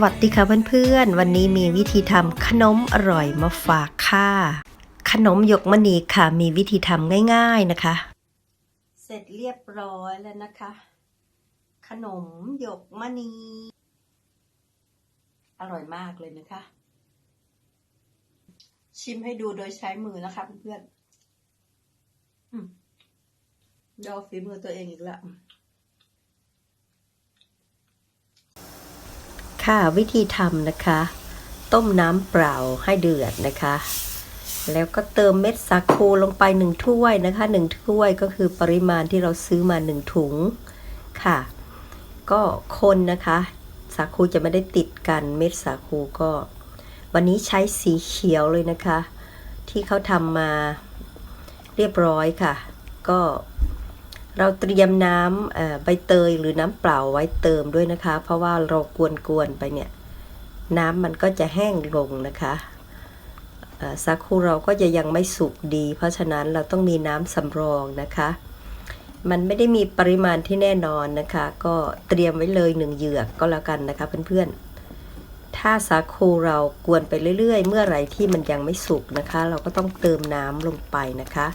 สวัสดีค่ะเพื่อนๆ วันนี้มีวิธีทำขนมอร่อยมาฝากค่ะ ขนมหยกมณีค่ะมีวิธีทำง่าย ๆนะคะ เสร็จเรียบร้อยแล้วนะคะ ขนมหยกมณี อร่อยมากเลยนะคะ ชิมให้ดูโดยใช้มือนะคะเพื่อนๆดอฝีมือตัวเองอีกแล้ว ค่ะวิธีทำนะคะ ต้มน้ำเปล่าให้เดือดนะคะ แล้วก็เติมเม็ดสาคูลงไปหนึ่งถ้วยนะคะหนึ่งถ้วยก็คือปริมาณที่เราซื้อมาหนึ่งถุงค่ะ ก็คนนะคะ สาคูจะไม่ได้ติดกันเม็ดสาคูก็ วันนี้ใช้สีเขียวเลยนะคะ ที่เขาทำมาเรียบร้อยค่ะ ก็ เราเตรียมน้ำใบเตยหรือน้ำเปล่าไว้เติมด้วยนะคะ เพราะว่าเรากวนๆไปเนี่ย น้ำมันก็จะแห้งลงนะคะเอ่อสาคูเราก็จะยังไม่สุกดี เพราะฉะนั้นเราต้องมีน้ำสำรองนะคะ มันไม่ได้มีปริมาณที่แน่นอนนะคะ ก็เตรียมไว้เลยหนึ่งเหยือกก็แล้วกันนะคะเพื่อนๆ ถ้าสาคูเรากวนไปเรื่อยๆ เมื่อไหร่ที่มันยังไม่สุกนะคะ เราก็ต้องเติมน้ำลงไปนะคะ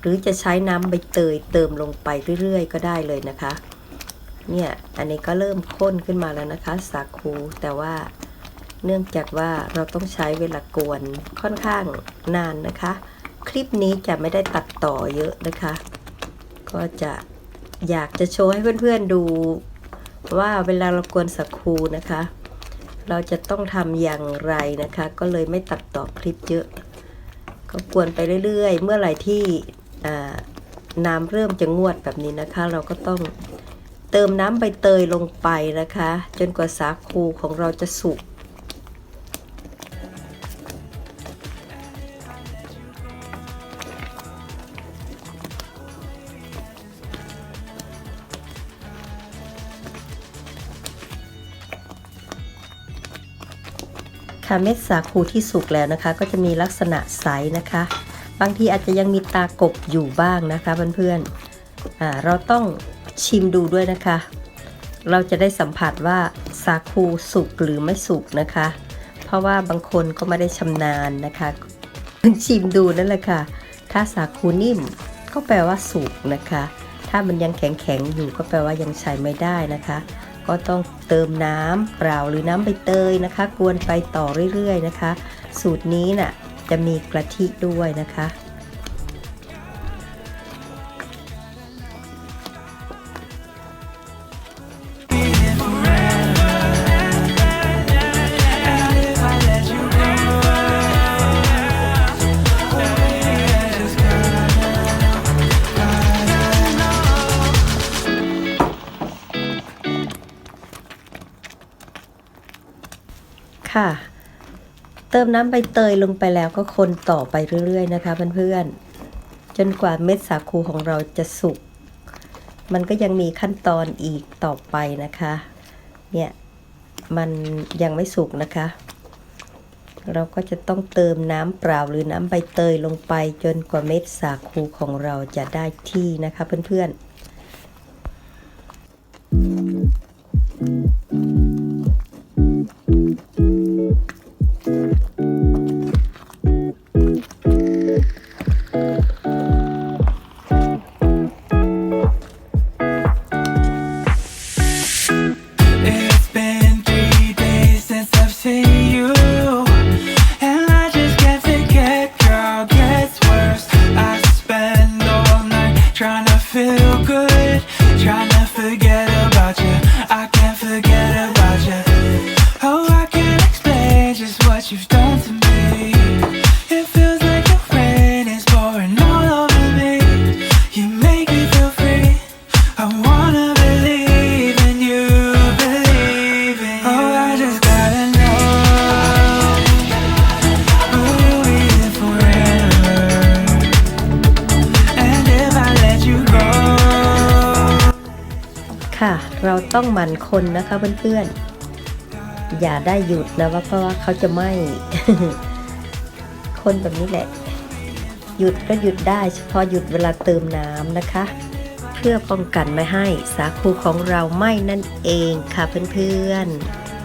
หรือจะใช้น้ำใบเตยเติมลงไปเรื่อยๆ ก็ได้เลยนะคะ เนี่ย อันนี้ก็เริ่มข้นขึ้นมาแล้วนะคะ สาคู แต่ว่าเนื่องจากว่าเราต้องใช้เวลากวนค่อนข้างนานนะคะ คลิปนี้จะไม่ได้ตัดต่อเยอะนะคะ ก็จะอยากจะโชว์ให้เพื่อนๆดูว่าเวลาเรากวนสาคูนะคะ เราจะต้องทำอย่างไรนะคะ ก็เลยไม่ตัดต่อคลิปเยอะก็กวนไปเรื่อยๆ เมื่อไหร่ที่ น้ำเริ่มจะงวดแบบนี้นะคะ เราก็ต้องเติมน้ำใบเตยลงไปนะคะ จนกว่าสาคูของเราจะสุกค่ะเม็ดสาคูที่สุกแล้วนะคะ ก็จะมีลักษณะใสนะคะ บางทีอาจจะยังมีตากบอยู่บ้างนะคะเพื่อนๆเราต้องชิมดูด้วยนะคะ เราจะได้สัมผัสว่าสาคูสุกหรือไม่สุกนะคะ เพราะว่าบางคนก็ไม่ได้ชำนาญนะคะชิมดูนั่นแหละค่ะ ถ้าสาคูนิ่มก็แปลว่าสุกนะคะ ถ้ามันยังแข็งๆอยู่ก็แปลว่ายังใช้ไม่ได้นะคะ ก็ต้องเติมน้ำเปล่าหรือน้ำใบเตยนะคะ กวนไปต่อเรื่อยๆนะคะ สูตรนี้น่ะ จะมีกะทิด้วยนะคะ ค่ะ เติมน้ำใบเตยลงไปแล้วก็คนต่อไปเรื่อยๆนะคะเพื่อนๆ จนกว่าเม็ดสาคูของเราจะสุก มันก็ยังมีขั้นตอนอีกต่อไปนะคะ เนี่ย มันยังไม่สุกนะคะ เราก็จะต้องเติมน้ำเปล่าหรือน้ำใบเตยลงไปจนกว่าเม็ดสาคูของเราจะได้ที่นะคะเพื่อนๆ ต้องหมั่นคนนะคะเพื่อนๆ อย่าได้หยุดนะว่าเพราะว่าเขาจะไหม่คนแบบนี้แหละ หยุดก็หยุดได้เฉพาะหยุดเวลาเติมน้ำนะคะ เพื่อป้องกันไม่ให้สาคูของเราไหม้นั่นเองค่ะเพื่อน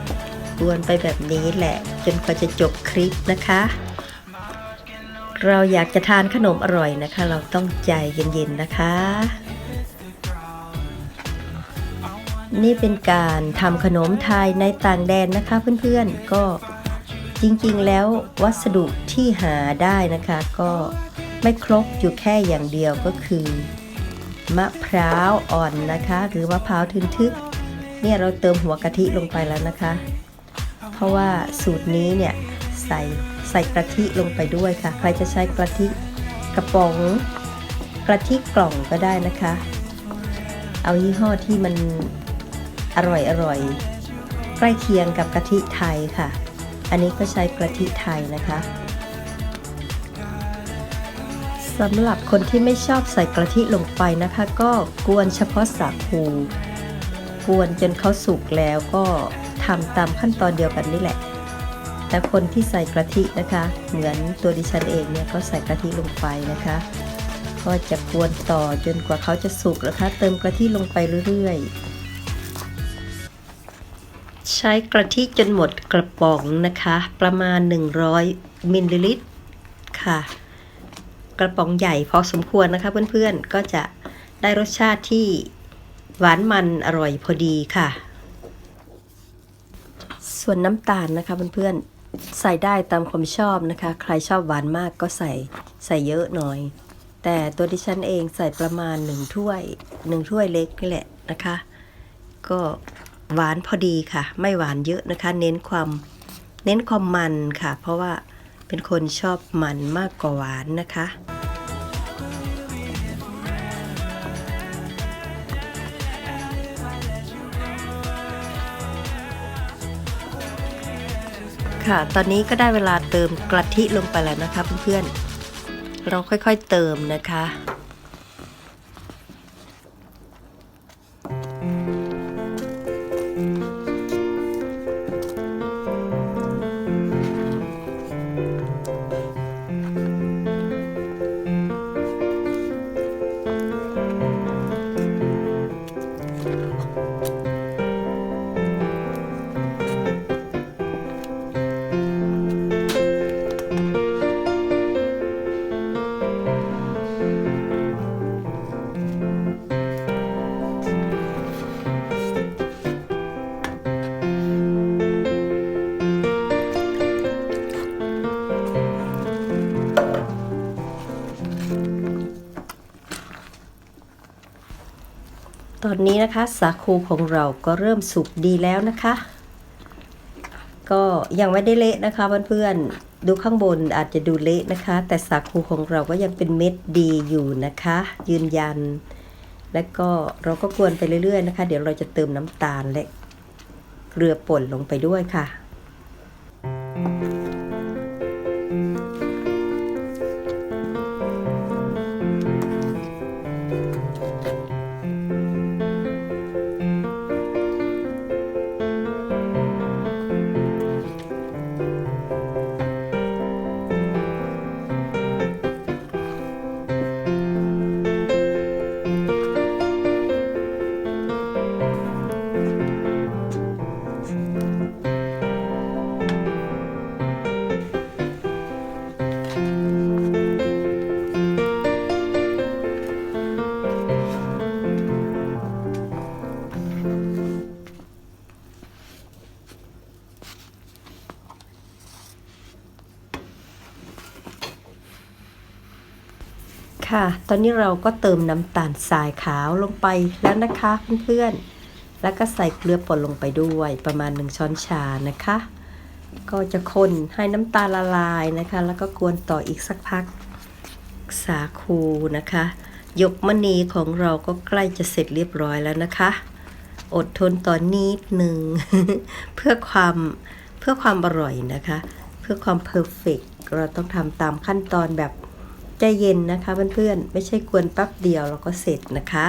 ๆกวนไปแบบนี้แหละ จนกว่าจะจบคลิปนะคะ เราอยากจะทานขนมอร่อยนะคะ เราต้องใจเย็นๆนะคะ นี่เป็นการทำขนมไทยในต่างแดนนะคะเพื่อนๆก็จริงๆแล้ววัสดุที่หาได้นะคะก็ไม่ครบอยู่แค่อย่างเดียวก็คือ มะพร้าวอ่อนนะคะ หรือมะพร้าวทึนทึก เนี่ยเราเติมหัวกะทิลงไปแล้วนะคะ เพราะว่าสูตรนี้เนี่ยใส่ใส่กะทิลงไปด้วยค่ะ ใครจะใช้กะทิกระป๋องกะทิกล่องก็ได้นะคะ เอายี่ห้อที่มัน อร่อยอร่อยใกล้เคียงกับกะทิไทยค่ะ อันนี้ก็ใช้กะทิไทยนะคะสำหรับคนที่ไม่ชอบใส่กะทิลงไปนะคะ ก็กวนเฉพาะสาคูกวนจนเขาสุกแล้วก็ทำตามขั้นตอนเดียวกันนี่แหละ แต่คนที่ใส่กะทินะคะ เหมือนตัวดิฉันเองเนี่ยก็ใส่กะทิลงไปนะคะ ก็จะกวนต่อจนกว่าเขาจะสุกนะคะ เติมกะทิลงไปเรื่อยๆ ใช้กะทิจนหมดกระป๋องนะคะ ประมาณ 100 มิลลิลิตรค่ะ กระป๋องใหญ่พอสมควรนะคะเพื่อนๆ ก็จะได้รสชาติที่หวานมันอร่อยพอดีค่ะ ส่วนน้ำตาลนะคะเพื่อนๆ ใส่ได้ตามความชอบนะคะ ใครชอบหวานมากก็ใส่ใส่เยอะหน่อย แต่ตัวดิฉันเองใส่ประมาณหนึ่งถ้วยหนึ่งถ้วยเล็กนี่แหละนะคะ ก็ หวานพอดีค่ะ ไม่หวานเยอะนะคะ เน้นความเน้นความมันค่ะ เพราะว่าเป็นคนชอบมันมากกว่าหวานนะคะค่ะ ตอนนี้ก็ได้เวลาเติมกะทิลงไปแล้วนะคะเพื่อนๆ เราค่อยๆเติมนะคะ อนนี้นะคะ สาคูของเราก็เริ่มสุกดีแล้วนะคะ ก็ยังไม่ได้เละนะคะเพื่อนๆดูข้างบนอาจจะดูเละนะคะ แต่สาคูของเราก็ยังเป็นเม็ดดีอยู่นะคะ ยืนยัน และก็เราก็กวนไปเรื่อยๆนะคะ เดี๋ยวเราจะเติมน้ำตาลและเกลือป่นลงไปด้วยค่ะ ค่ะ ตอนนี้เราก็เติมน้ำตาลทรายขาวลงไปแล้วนะคะเพื่อนๆ แล้วก็ใส่เกลือป่นลงไปด้วยประมาณ 1 ช้อนชานะคะ ก็จะคนให้น้ำตาลละลายนะคะ แล้วก็กวนต่ออีกสักพักสาคูนะคะยกมณีของเราก็ใกล้จะเสร็จเรียบร้อยแล้วนะคะ อดทนต่อนิดหนึ่ง เพื่อความเพื่อความอร่อยนะคะ เพื่อความเพอร์เฟกเราต้องทำตามขั้นตอนแบบ ใจเย็นนะคะเพื่อนๆไม่ใช่กวนแป๊บเดียวเราก็เสร็จนะคะ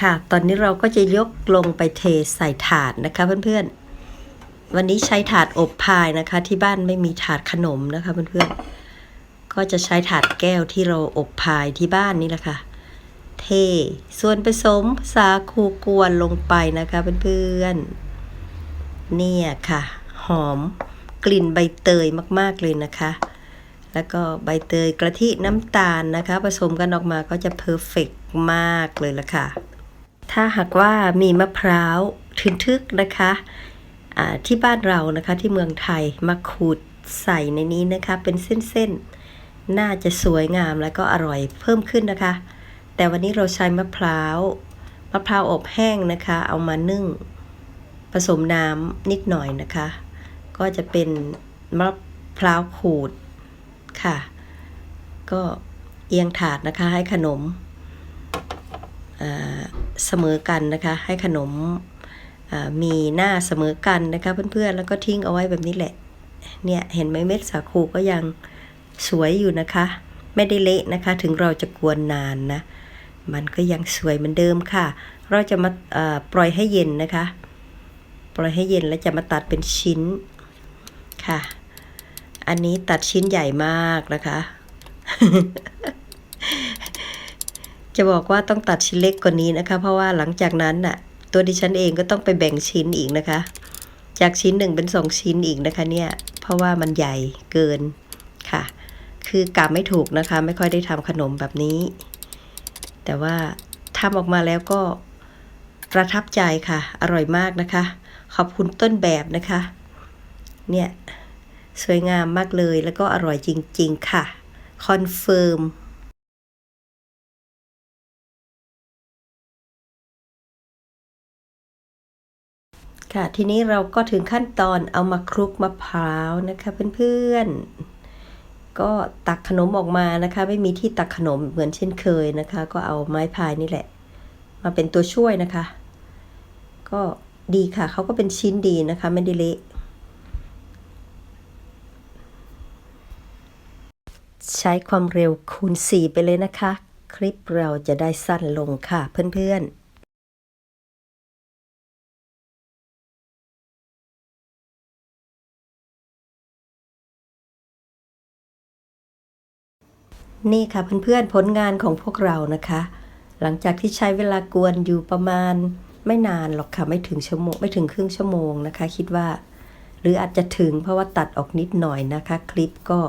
ค่ะ ตอนนี้เราก็จะยกลงไปเทใส่ถาดนะคะเพื่อนๆ วันนี้ใช้ถาดอบพายนะคะ ที่บ้านไม่มีถาดขนมนะคะเพื่อนๆ ก็จะใช้ถาดแก้วที่เราอบพายที่บ้านนี่แหละค่ะ เท ส่วนผสมสาคูกวนลงไปนะคะเพื่อนๆ เนี่ยค่ะ หอมกลิ่นใบเตยมากๆเลยนะคะ แล้วก็ใบเตยกะทิน้ำตาลนะคะ ผสมกันออกมาก็จะเพอร์เฟกมากเลยละค่ะ ถ้าหากว่ามีมะพร้าวทึนทึกนะคะที่บ้านเรานะคะที่เมืองไทยมาขูดใส่ในนี้นะคะ เป็นเส้นๆ น่าจะสวยงามแล้วก็อร่อยเพิ่มขึ้นนะคะ แต่วันนี้เราใช้มะพร้าวมะพร้าวอบแห้งนะคะ เอามานึ่ง ผสมน้ำนิดหน่อยนะคะ ก็จะเป็นมะพร้าวขูดค่ะ ก็เอียงถาดนะคะให้ขนมอ่า เสมอกันนะคะ ให้ขนมมีหน้าเสมอกันนะคะเพื่อนๆแล้วก็ทิ้งเอาไว้แบบนี้แหละ เนี่ยเห็นไหมเม็ดสาคูก็ยังสวยอยู่นะคะ ไม่ได้เละนะคะ ถึงเราจะกวนนานนะ มันก็ยังสวยเหมือนเดิมค่ะ เราจะมาปล่อยให้เย็นนะคะ ปล่อยให้เย็นแล้วจะมาตัดเป็นชิ้นค่ะ อันนี้ตัดชิ้นใหญ่มากนะคะ จะบอกว่าต้องตัดชิ้นเล็กกว่านี้นะคะ เพราะว่าหลังจากนั้นน่ะ ตัวดิฉันเองก็ต้องไปแบ่งชิ้นอีกนะคะ จากชิ้นหนึ่งเป็นสองชิ้นอีกนะคะเนี่ย เพราะว่ามันใหญ่เกินค่ะ คือกะไม่ถูกนะคะ ไม่ค่อยได้ทำขนมแบบนี้ แต่ว่าทำออกมาแล้วก็ประทับใจค่ะ อร่อยมากนะคะ ขอบคุณต้นแบบนะคะ เนี่ย สวยงามมากเลยแล้วก็อร่อยจริง ๆ ค่ะ คอนเฟิร์ม ค่ะ ทีนี้เราก็ถึงขั้นตอนเอามาคลุกมะพร้าวนะคะเพื่อนๆ ก็ตักขนมออกมานะคะ ไม่มีที่ตักขนมเหมือนเช่นเคยนะคะ ก็เอาไม้พายนี่แหละ มาเป็นตัวช่วยนะคะ ก็ดีค่ะเขาก็เป็นชิ้นดีนะคะไม่ได้เละใช้ความเร็วคูณ 4 ไปเลยนะคะ คลิปเราจะได้สั้นลงค่ะเพื่อนๆ นี่ค่ะเพื่อนๆผลงานของพวกเรานะคะ หลังจากที่ใช้เวลากวนอยู่ประมาณไม่นานหรอกค่ะไม่ถึงชั่วโมงไม่ถึงครึ่งชั่วโมงนะคะ คิดว่า หรืออาจจะถึงเพราะว่าตัดออกนิดหน่อยนะคะ คลิปก็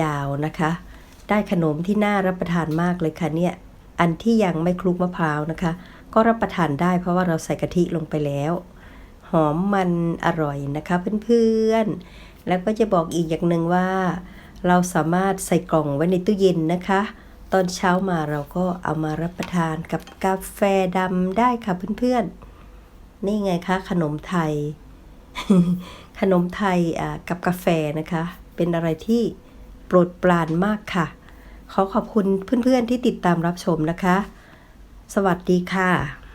ยาวนะคะ ได้ขนมที่น่ารับประทานมากเลยค่ะเนี่ยอันที่ยังไม่คลุกมะพร้าวนะคะ ก็รับประทานได้เพราะว่าเราใส่กะทิลงไปแล้ว หอมมันอร่อยนะคะเพื่อนๆแล้วก็จะบอกอีกอย่างหนึ่งว่า เราสามารถใส่กล่องไว้ในตู้เย็นนะคะ ตอนเช้ามาเราก็เอามารับประทานกับกาแฟดำได้ค่ะเพื่อนๆ นี่ไงคะขนมไทย ขนมไทยกับกาแฟนะคะ เป็นอะไรที่โปรดปรานมากค่ะ ขอขอบคุณเพื่อนๆที่ติดตามรับชมนะคะ สวัสดีค่ะ